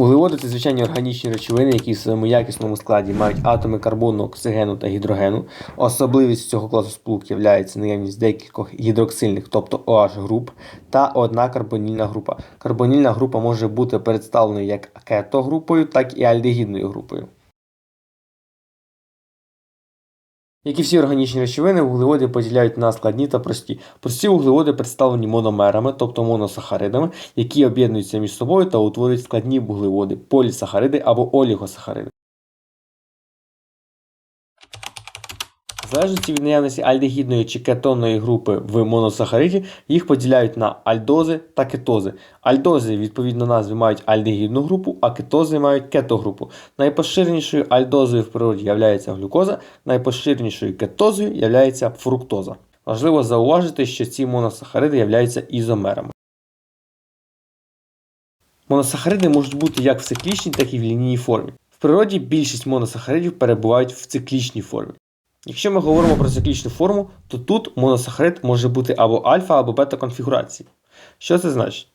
Вуглеводи це звичайні органічні речовини, які в своєму якісному складі мають атоми карбону, оксигену та гідрогену. Особливість цього класу сполук є наявність декількох гідроксильних, тобто OH груп, та одна карбонільна група. Карбонільна група може бути представлена як кетогрупою, так і альдегідною групою. Як і всі органічні речовини, вуглеводи поділяють на складні та прості. Прості вуглеводи представлені мономерами, тобто моносахаридами, які об'єднуються між собою та утворюють складні вуглеводи, полісахариди або олігосахариди. В залежності від наявності альдегідної чи кетонної групи в моносахариді, їх поділяють на альдози та кетози. Альдози, відповідно назві, мають альдегідну групу, а кетози мають кетогрупу. Найпоширенішою альдозою в природі є глюкоза, найпоширенішою кетозою є фруктоза. Важливо зауважити, що ці моносахариди являються ізомерами. Моносахариди можуть бути як в циклічній, так і в лінійній формі. В природі більшість моносахаридів перебувають в циклічній формі. Якщо ми говоримо про циклічну форму, то тут моносахарид може бути або альфа, або бета конфігурації. Що це значить?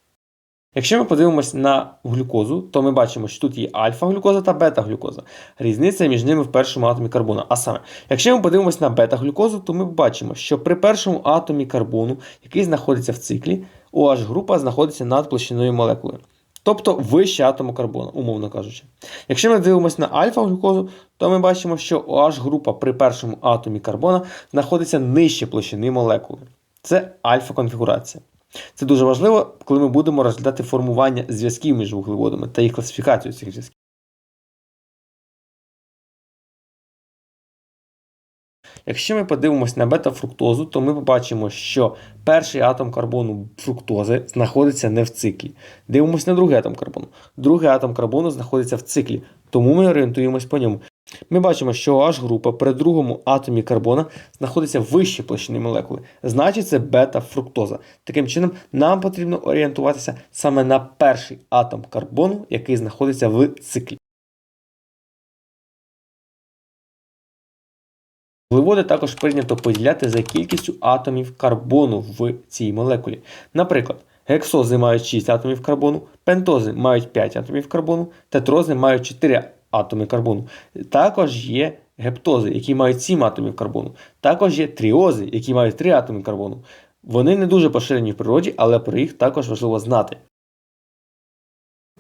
Якщо ми подивимося на глюкозу, то ми бачимо, що тут є альфа-глюкоза та бета-глюкоза. Різниця між ними в першому атомі карбону. А саме, якщо ми подивимося на бета-глюкозу, то ми бачимо, що при першому атомі карбону, який знаходиться в циклі, OH група знаходиться над площиною молекули тобто вище атому карбону, умовно кажучи. Якщо ми дивимося на альфа-глюкозу, то ми бачимо, що OH група при першому атомі карбона знаходиться нижче площини молекули. Це альфа-конфігурація. Це дуже важливо, коли ми будемо розглядати формування зв'язків між вуглеводами та їх класифікацію цих зв'язків. Якщо ми подивимось на бета-фруктозу, то ми побачимо, що перший атом карбону фруктози знаходиться не в циклі. Дивимося на другий атом карбону. Другий атом карбону знаходиться в циклі, тому ми орієнтуємось по ньому. Ми бачимо, що OH група при другому атомі карбона знаходиться вище площини молекули. Значить, це бета-фруктоза. Таким чином, нам потрібно орієнтуватися саме на перший атом карбону, який знаходиться в циклі. Вуглеводи також прийнято поділяти за кількістю атомів карбону в цій молекулі. Наприклад, гексози мають 6 атомів карбону, пентози мають 5 атомів карбону, тетрози мають 4 атоми карбону. Також є гептози, які мають 7 атомів карбону. Також є тріози, які мають 3 атоми карбону. Вони не дуже поширені в природі, але про їх також важливо знати.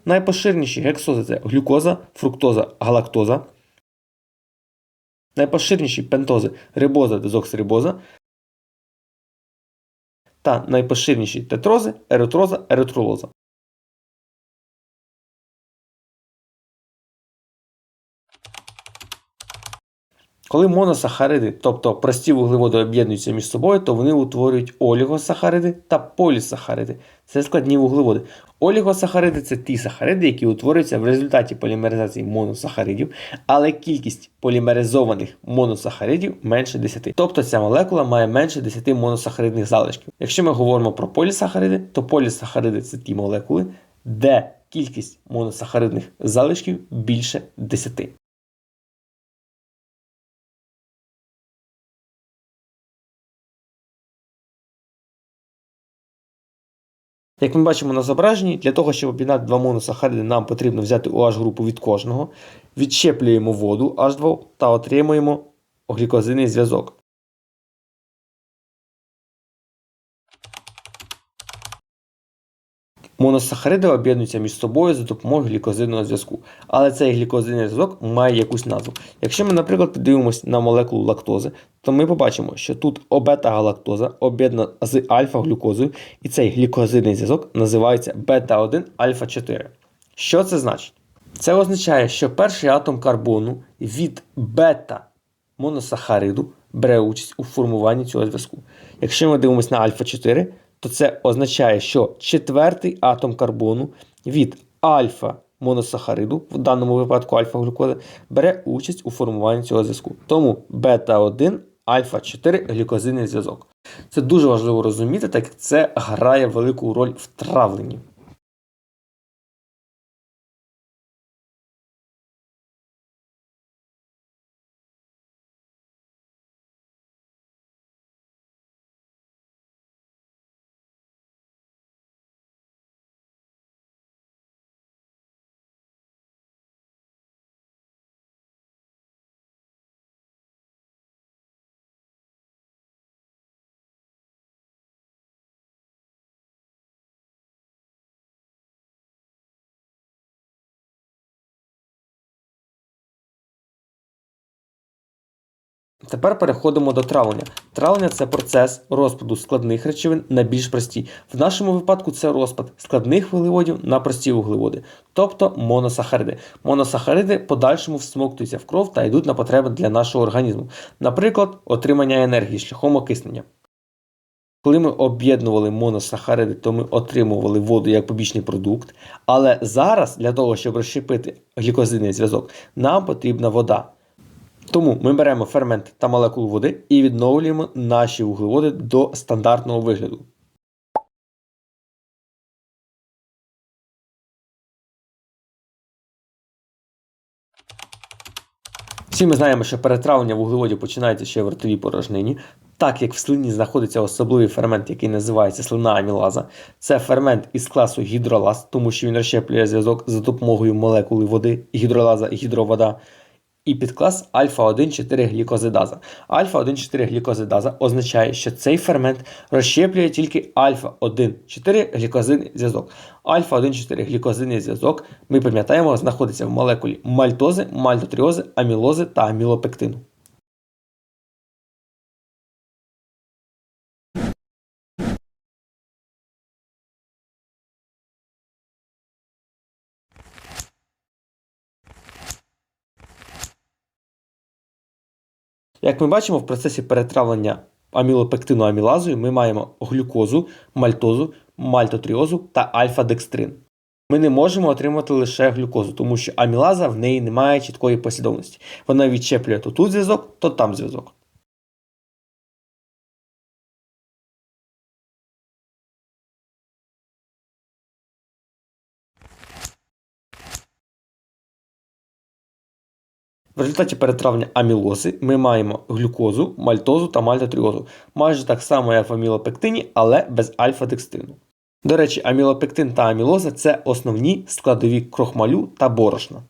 Найпоширеніші гексози це глюкоза, фруктоза, галактоза. Найпоширеніші пентози рибоза, дезоксирибоза та найпоширеніші тетрози, еритроза, еритролоза. Коли моносахариди, тобто прості вуглеводи об'єднуються між собою, то вони утворюють олігосахариди та полісахариди. Це складні вуглеводи. Олігосахариди це ті сахариди, які утворюються в результаті полімеризації моносахаридів, але кількість полімеризованих моносахаридів менше 10. Тобто ця молекула має менше 10 моносахаридних залишків. Якщо ми говоримо про полісахариди, то полісахариди це ті молекули, де кількість моносахаридних залишків більше 10. Як ми бачимо на зображенні, для того, щоб об'єднати два моносахариди, нам потрібно взяти OH групу від кожного, відщеплюємо воду H2 та отримуємо глікозинний зв'язок. Моносахариди об'єднуються між собою за допомогою глікозидного зв'язку. Але цей глікозидний зв'язок має якусь назву. Якщо ми, наприклад, подивимося на молекулу лактози, то ми побачимо, що тут обета-галактоза об'єднана з альфа-глюкозою, і цей глікозидний зв'язок називається бета-1 альфа 4. Що це значить? Це означає, що перший атом карбону від бета-моносахариду бере участь у формуванні цього зв'язку. Якщо ми дивимося на альфа 4, то це означає, що четвертий атом карбону від альфа моносахариду, в даному випадку альфа-глюкоза, бере участь у формуванні цього зв'язку. Тому бета-1, альфа-4 глюкозинний зв'язок. Це дуже важливо розуміти, так як це грає велику роль в травленні. Тепер переходимо до травлення. Травлення це процес розпаду складних речовин на більш прості. В нашому випадку це розпад складних вуглеводів на прості вуглеводи, тобто моносахариди. Моносахариди подальшому всмоктуються в кров та йдуть на потреби для нашого організму, наприклад, отримання енергії шляхом окиснення. Коли ми об'єднували моносахариди, то ми отримували воду як побічний продукт. Але зараз для того, щоб розщепити глікозидний зв'язок, нам потрібна вода. Тому ми беремо фермент та молекулу води і відновлюємо наші вуглеводи до стандартного вигляду. Всі ми знаємо, що перетравлення вуглеводів починається ще в ротовій порожнині. Так як в слині знаходиться особливий фермент, який називається слина амілаза, це фермент із класу гідролаз, тому що він розщеплює зв'язок за допомогою молекули води, гідролаза і гідровода і підклас альфа-1,4 глікозидаза. Альфа-1,4 глікозидаза означає, що цей фермент розщеплює тільки альфа-1,4 глікозинний зв'язок. Альфа-1,4 глікозинний зв'язок, ми пам'ятаємо, знаходиться в молекулі мальтози, мальтотріози, амілози та амілопектину. Як ми бачимо, в процесі перетравлення амілопектину амілазою ми маємо глюкозу, мальтозу, мальтотріозу та альфа-декстрин. Ми не можемо отримати лише глюкозу, тому що амілаза в неї не має чіткої послідовності. Вона відчеплює то тут зв'язок, то там зв'язок. В результаті перетравлення амілози ми маємо глюкозу, мальтозу та мальтотріозу. Майже так само, як в амілопектині, але без альфа-декстину. До речі, амілопектин та амілоза це основні складові крохмалю та борошна.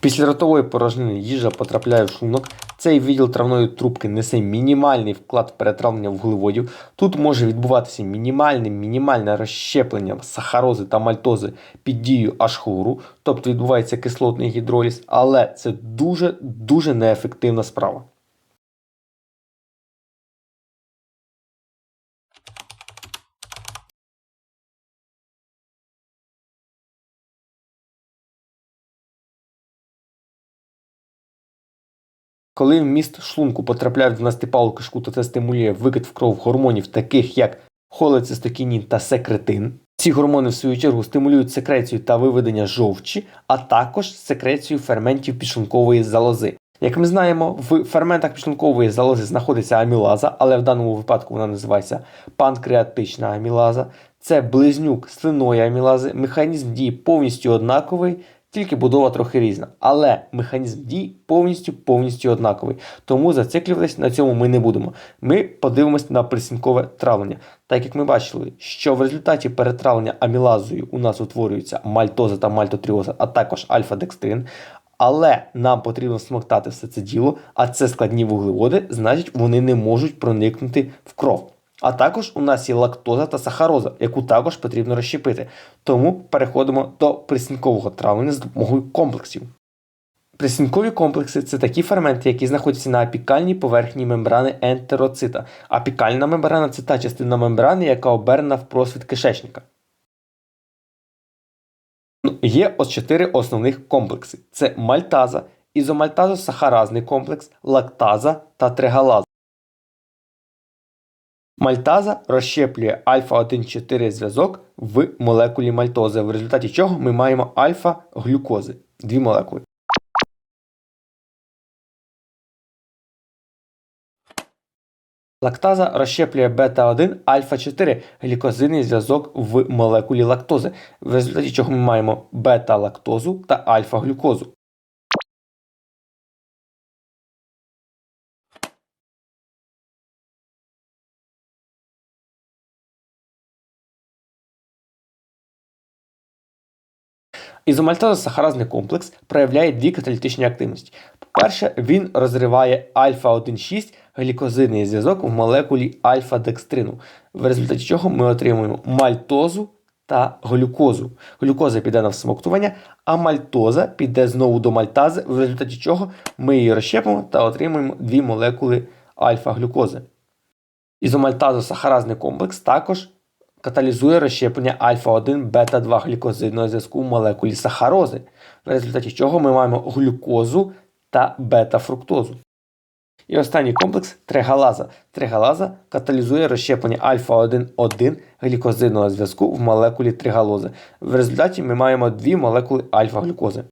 Після ротової порожнини їжа потрапляє в шлунок. Цей відділ травної трубки несе мінімальний вклад в перетравлення вуглеводів. Тут може відбуватися мінімальне мінімальне розщеплення сахарози та мальтози під дією ашхуру, тобто відбувається кислотний гідроліз, але це дуже-дуже неефективна справа. Коли в міст шлунку потрапляють в настипалу кишку, то це стимулює викид в кров гормонів, таких як холецистокінін та секретин. Ці гормони, в свою чергу, стимулюють секрецію та виведення жовчі, а також секрецію ферментів підшлункової залози. Як ми знаємо, в ферментах підшлункової залози знаходиться амілаза, але в даному випадку вона називається панкреатична амілаза. Це близнюк слиної амілази, механізм дії повністю однаковий тільки будова трохи різна. Але механізм дій повністю повністю однаковий. Тому зациклюватись на цьому ми не будемо. Ми подивимось на присінкове травлення. Так як ми бачили, що в результаті перетравлення амілазою у нас утворюється мальтоза та мальтотріоза, а також альфа-декстрин. Але нам потрібно смоктати все це діло, а це складні вуглеводи, значить вони не можуть проникнути в кров. А також у нас є лактоза та сахароза, яку також потрібно розщепити. Тому переходимо до присінкового травлення з допомогою комплексів. Присінкові комплекси це такі ферменти, які знаходяться на апікальній поверхні мембрани ентероцита. Апікальна мембрана це та частина мембрани, яка обернена в просвіт кишечника. Ну, Є ось чотири основних комплекси: це мальтаза, ізомальтазо-сахаразний комплекс, лактаза та тригалаза. Мальтаза розщеплює альфа-1,4 зв'язок в молекулі мальтози, в результаті чого ми маємо альфа-глюкози. Дві молекули. Лактаза розщеплює бета-1 альфа-4 глікозидний зв'язок в молекулі лактози, в результаті чого ми маємо бета-лактозу та альфа-глюкозу. Ізомальтозо-сахаразний комплекс проявляє дві каталітичні активності. По-перше, він розриває альфа-1,6 глікозидний зв'язок в молекулі альфа-декстрину, в результаті чого ми отримуємо мальтозу та глюкозу. Глюкоза піде на всмоктування, а мальтоза піде знову до мальтази, в результаті чого ми її розщепимо та отримуємо дві молекули альфа-глюкози. Ізомальтазосахаразний комплекс також каталізує розщеплення альфа-1 бета-2 глікозидного зв'язку в молекулі сахарози, в результаті чого ми маємо глюкозу та бета-фруктозу. І останній комплекс тригалаза. Тригалаза каталізує розщеплення альфа-1,1 глікозидного зв'язку в молекулі тригалози. В результаті ми маємо дві молекули альфа-глюкози.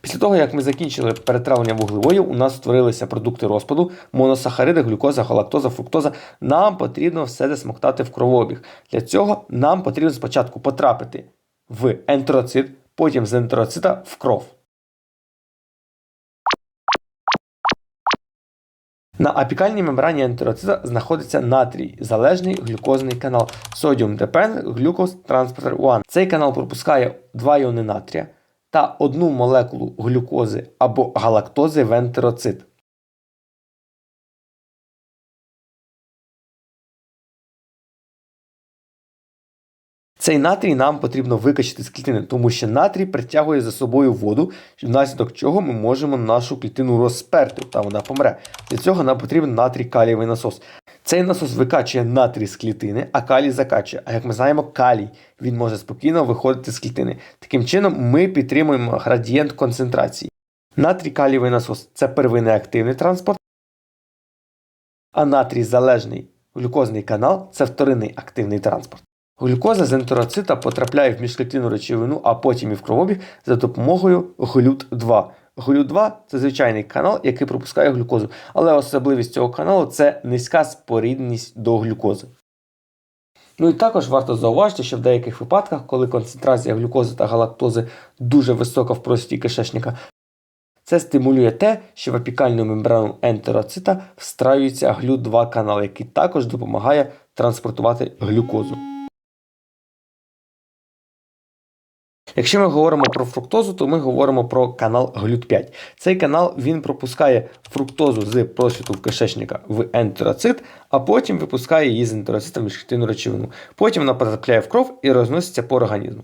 Після того, як ми закінчили перетравлення вуглеводів, у нас створилися продукти розпаду, моносахариди, глюкоза, галактоза, фруктоза. Нам потрібно все засмоктати в кровообіг. Для цього нам потрібно спочатку потрапити в ентероцит, потім з ентероцита в кров. На апікальній мембрані ентероцита знаходиться натрій, залежний глюкозний канал Sodium Dependent Glucose Transporter 1. Цей канал пропускає два іони натрія та одну молекулу глюкози або галактози в ентероцит. Цей натрій нам потрібно викачати з клітини, тому що натрій притягує за собою воду, внаслідок чого ми можемо нашу клітину розперти, та вона помре. Для цього нам потрібен натрій калієвий насос. Цей насос викачує натрій з клітини, а калій закачує. А як ми знаємо, калій він може спокійно виходити з клітини. Таким чином, ми підтримуємо градієнт концентрації. Натрій калієвий насос це первинний активний транспорт, а натрій залежний глюкозний канал це вторинний активний транспорт. Глюкоза з ентероцита потрапляє в міжклітинну речовину, а потім і в кровобіг за допомогою глют-2. Глют-2 це звичайний канал, який пропускає глюкозу, але особливість цього каналу це низька спорідненість до глюкози. Ну і також варто зауважити, що в деяких випадках, коли концентрація глюкози та галактози дуже висока в прості кишечника, це стимулює те, що в апікальну мембрану ентероцита встраюється глют-2 канал, який також допомагає транспортувати глюкозу. Якщо ми говоримо про фруктозу, то ми говоримо про канал глют-5. Цей канал він пропускає фруктозу з просвіту кишечника в ентероцит, а потім випускає її з ентероцита в речовину. Потім вона потрапляє в кров і розноситься по організму.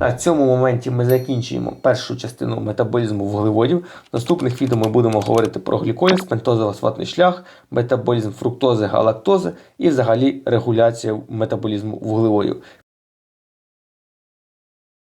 На цьому моменті ми закінчуємо першу частину метаболізму вуглеводів. В наступних відео ми будемо говорити про гліколіз, пентозофосфатний шлях, метаболізм фруктози, галактози і взагалі регуляцію метаболізму вуглеводів.